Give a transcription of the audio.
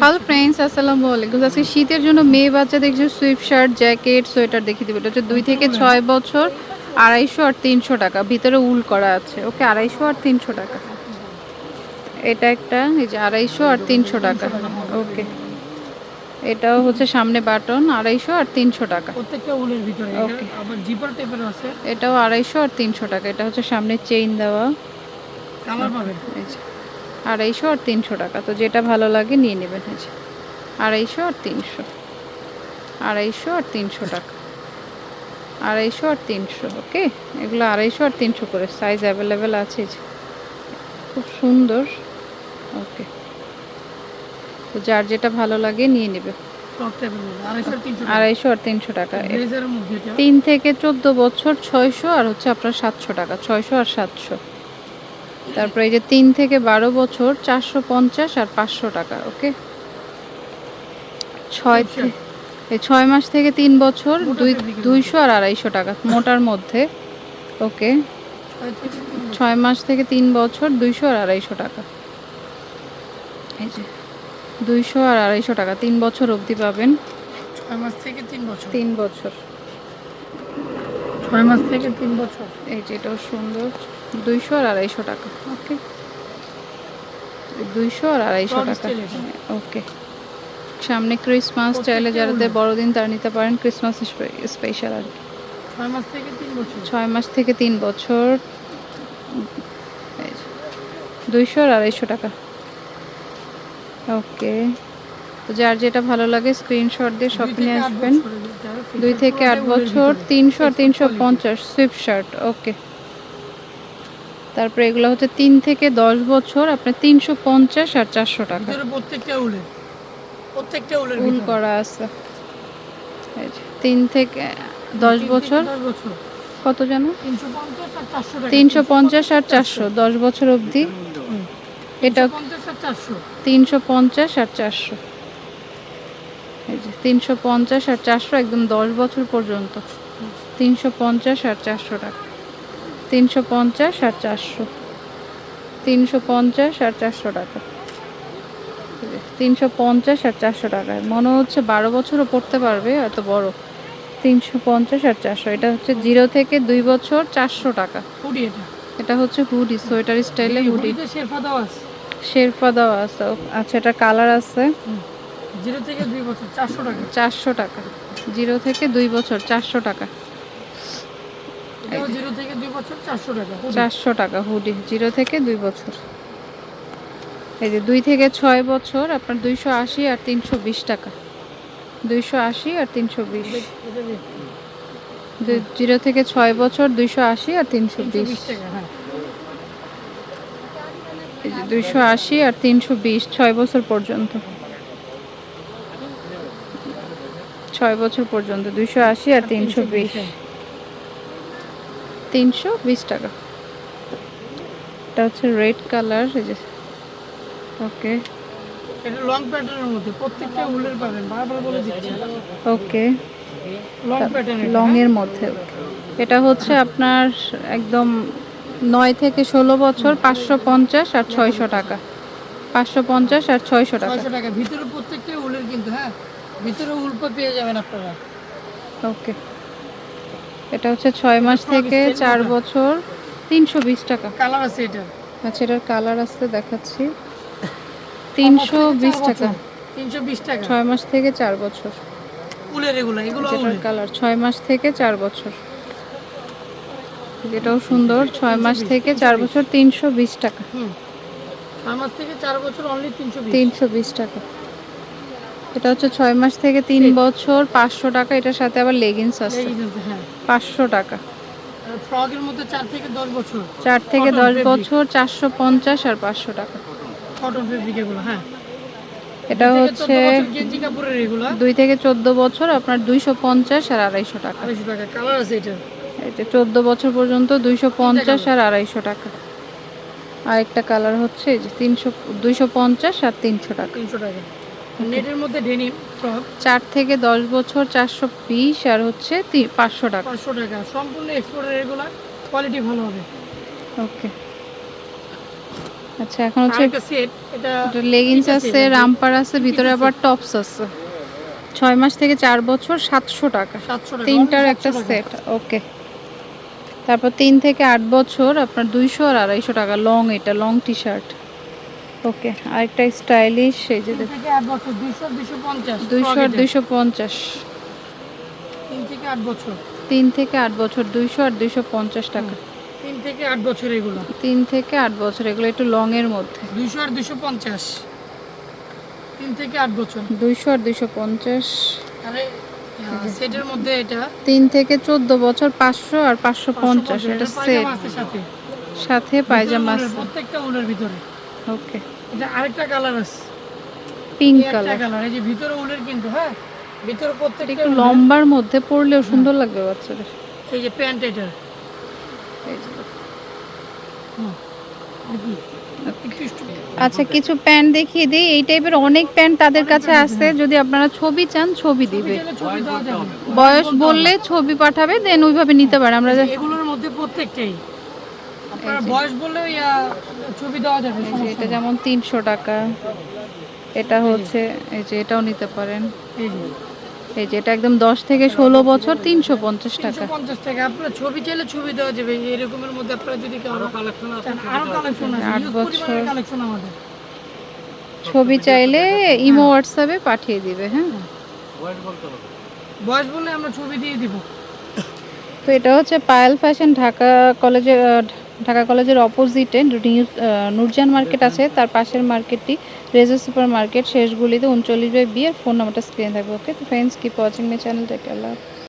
Hello friends আসসালামু আলাইকুম। আজকে শীতের জন্য মেয়ে বাচ্চাদের কিছু সুইপ শার্ট জ্যাকেট সোয়েটার দেখিয়ে দেবো। এটা হচ্ছে দুই থেকে ছয় বছর আড়াইশো আর তিনশো টাকা। ভিতরে উল করা আছে। ওকে আড়াইশো আর তিনশো টাকা। এটা একটা এই যে আড়াইশো আর তিনশো টাকা। ওকে এটাও হচ্ছে সামনে বাটন আড়াইশো আর তিনশো টাকা। আছে। এটাও আড়াইশো আর তিনশো টাকা। এটা হচ্ছে সামনে চেইন দেওয়া। কালার পাবেন। আড়াইশো আর তিনশো টাকা। তো যেটা ভালো লাগে নিয়ে নেবেন যে। আড়াইশো আর তিনশো। আড়াইশো আর তিনশো টাকা। আড়াইশো আর তিনশো ওকে? এগুলো আড়াইশো আর তিনশো করে। সাইজ অ্যাভেলেবেল আছে খুব সুন্দর। ওকে। তো যার যেটা ভালো লাগে নিয়ে নেবে। আড়াইশো আর তিনশো টাকা। তিন থেকে চোদ্দ বছর ছয়শো আর হচ্ছে আপনার সাতশো টাকা। ছয়শো আর সাতশো। তারপরে এই যে তিন থেকে বারো বছর চারশো পঞ্চাশ আর পাঁচশো টাকা ওকে? ছয় এই ছয় মাস থেকে তিন বছর দুই দুইশো আর আড়াইশো টাকা মোটার মধ্যে ওকে। ছয় মাস থেকে তিন বছর দুইশো আর আড়াইশো টাকা। এই যে দুইশো আর আড়াইশো টাকা তিন বছর অবধি পাবেন। ছয় মাস থেকে তিন বছর। তিন বছর। ছয় মাস থেকে তিন বছর। এই যে এটাও সুন্দর। দুইশো আর আড়াইশো টাকা ওকে? দুইশো আর আড়াইশো টাকা। ওকে। সামনে ক্রিসমাস চাইলে যাদের বড়দিন তারা নিতে পারেন ক্রিসমাস স্পেশাল আর কি। ছয় মাস থেকে তিন বছর। দুইশো আর আড়াইশো টাকা। ওকে। তো যার যেটা ভালো লাগে স্ক্রিনশট দিয়ে সব নিয়ে আসবেন। দুই থেকে আট বছর তিনশো আর তিনশো পঞ্চাশ সুইফট শার্ট ওকে। তারপরে এগুলো হচ্ছে তিন থেকে দশ বছর আপনার তিনশো পঞ্চাশ আর চারশো টাকা। প্রত্যেকটা উলের প্রত্যেকটা উলের উল করা আছে। তিন থেকে দশ বছর। কত জানো? তিনশো পঞ্চাশ আর চারশো দশ বছর অবধি। এটা তিনশো পঞ্চাশ আর চারশো। তিনশো পঞ্চাশ আর চারশো। এই যে তিনশো পঞ্চাশ আর চারশো একদম দশ বছর পর্যন্ত। তিনশো পঞ্চাশ আর চারশো টাকা। তিনশো পঞ্চাশ আর চারশো। তিনশো পঞ্চাশ আর চারশো টাকা। তিনশো পঞ্চাশ আর চারশো টাকা মনে হচ্ছে বারো বছরও পড়তে পারবে এত বড়। তিনশো পঞ্চাশ আর চারশো। এটা হচ্ছে জিরো থেকে দুই বছর চারশো টাকা। এটা। হচ্ছে হুডি সোয়েটার স্টাইলে হুডি। শেরফা দেওয়া আছে। আচ্ছা এটা কালার আছে। জিরো থেকে দুই বছর চারশো টাকা। চারশো টাকা। জিরো থেকে দুই বছর চারশো টাকা। জিরো থেকে বছর? চারশো টাকা হুডি। চারশো টাকা হুডি। জিরো থেকে দুই বছর। এই যে দুই থেকে ছয় বছর আপনার দুইশো আশি আর তিনশো বিশ টাকা। দুইশো আশি আর তিনশো বিশ। জিরো থেকে ছয় বছর দুইশো আশি আর তিনশো বিশ। হ্যাঁ। দুইশো আশি আর তিনশো বিশ ছয় বছর পর্যন্ত। ছয় বছর পর্যন্ত দুইশো আশি আর তিনশো বিশ। তিনশো বিশ টাকা। এটা হচ্ছে রেড কালার এই যে। ওকে এটা লং প্যাটার্নের মধ্যে প্রত্যেকটা উলের পাবেন বারবার বলে দিচ্ছি। ওকে লং প্যাটার্ন লং এর মধ্যে এটা হচ্ছে আপনার একদম নয় থেকে ষোলো বছর পাঁচশো পঞ্চাশ আর ছয়শো টাকা। পাঁচশো পঞ্চাশ আর ছয়শো টাকা। ছয়শো টাকা। ভিতরে প্রত্যেকটা উলের কিন্তু হ্যাঁ? ভিতরে উল্পা পেয়ে যাবেন আপনারা। ওকে এটা হচ্ছে ছয় মাস থেকে চার বছর তিনশো বিশ টাকা। কালার আছে এটা? আচ্ছা এটার কালার আসতে দেখাচ্ছি। তিনশো বিশ টাকা। তিনশো বিশ টাকা? ছয় মাস থেকে চার বছর। উলের এগুলো এগুলো কালার ছয় মাস থেকে চার বছর। যেটাও সুন্দর ছয় মাস থেকে চার বছর তিনশো বিশ টাকা। হুম। ছয় মাস থেকে চার বছর অনলি তিনশো তিনশো বিশ টাকা। এটা হচ্ছে ছয় মাস থেকে তিন বছর পাঁচশো টাকা এটার সাথে আবার লেগিংস আছে। হ্যাঁ। পাঁচশো টাকা। মধ্যে চার থেকে দশ বছর। চার থেকে দশ বছর চারশো পঞ্চাশ আর পাঁচশো টাকা। কটন ফেব্রিক এগুলো হ্যাঁ। এটা হচ্ছে 14 বছর গেঞ্জি কাপড়ের এগুলো। দুই থেকে চোদ্দ বছর আপনার দুইশো পঞ্চাশ আর আড়াইশো টাকা। আড়াইশো টাকা কালার আছে এটা চোদ্দ বছর পর্যন্ত দুইশো পঞ্চাশ আর আড়াইশো টাকা। আরেকটা কালার হচ্ছে যে তিনশো দুইশো পঞ্চাশ আর তিনশো টাকা। তিনশো টাকা। নেটের মধ্যে ডেনিম ফ্রক। চার থেকে দশ বছর চারশো বিশ আর হচ্ছে পাঁচশো টাকা। পাঁচশো টাকা। সম্পূর্ণ এক্সপোর্টের এগুলো কোয়ালিটি ভালো হবে। ওকে আচ্ছা এখন হচ্ছে এটা লেগিংস আছে রামপার আছে ভিতরে আবার টপস আছে। ছয় মাস থেকে চার বছর সাতশো টাকা। তিনটার একটা সেট ওকে তারপর তিন থেকে আট বছর আপনার দুইশো আর আড়াইশো টাকা লং এটা লং টি শার্ট ওকে আরেকটা স্টাইলিশ এই যে দুইশো দুইশো পঞ্চাশ দুইশো আর দুইশো পঞ্চাশ। তিন থেকে আট বছর। তিন থেকে আট বছর দুইশো আর দুইশো পঞ্চাশ টাকা। তিন থেকে আট বছর এগুলো। তিন থেকে আট বছর এগুলো একটু লং এর মধ্যে। দুইশো আর দুইশো পঞ্চাশ। তিন থেকে আট বছর। দুইশো আর দুইশো পঞ্চাশ। সেটের মধ্যে এটা? তিন থেকে চোদ্দ বছর পাঁচশো আর পাঁচশো পঞ্চাশ 550, এটা সেট সাথে। সাথে পায়জামা আছে। প্রত্যেকটা উলের ভিতরে। ওকে। এটা আরেকটা কালার আছে। পিঙ্ক কালার কালার এই যে ভিতরে উলের কিন্তু হ্যাঁ? ভিতরে প্রত্যেকটা একটু লম্বার মধ্যে পরলেও সুন্দর লাগবে বাচ্চাদের। এই যে প্যান্ট এটা। আচ্ছা কিছু প্যান্ট দেখিয়ে দিই। এই টাইপের অনেক প্যান্ট তাদের কাছে আছে। যদি আপনারা ছবি চান ছবি দিবে। বয়স বললে ছবি পাঠাবে দেন ওইভাবে নিতে পারে। আমরা এগুলোর মধ্যে প্রত্যেকটাই। বয়স বললে ছবি দেওয়া যাবে যে এটা যেমন তিনশো টাকা এটা হচ্ছে এই যে এটাও নিতে পারেন। এই যে। এটা একদম দশ থেকে ষোলো বছর তিনশো পঞ্চাশ টাকা। পঞ্চাশ টাকা। আপনার ছবি চাইলে ছবি দেওয়া যাবে এরকমের মধ্যে আপনারা যদি আরও কালেকশন আছে আরও কালেকশন আট বছর। কালেকশন আমাদের। ছবি চাইলে ইমো হোয়াটসঅ্যাপে পাঠিয়ে দিবে হ্যাঁ। বয়স বললে আমরা ছবি দিয়ে দিব। তো এটা হচ্ছে পায়েল ফ্যাশন ঢাকা কলেজের ঢাকা কলেজের অপোজিটে নুরজান মার্কেট আছে। তার পাশের মার্কেটটি রেজার সুপার মার্কেট শেষগুলিতে উনচল্লিশ বাই বিয়ের ফোন নাম্বারটা স্ক্রিনে থাকবে ওকে তো friends keep watching my channel take Allah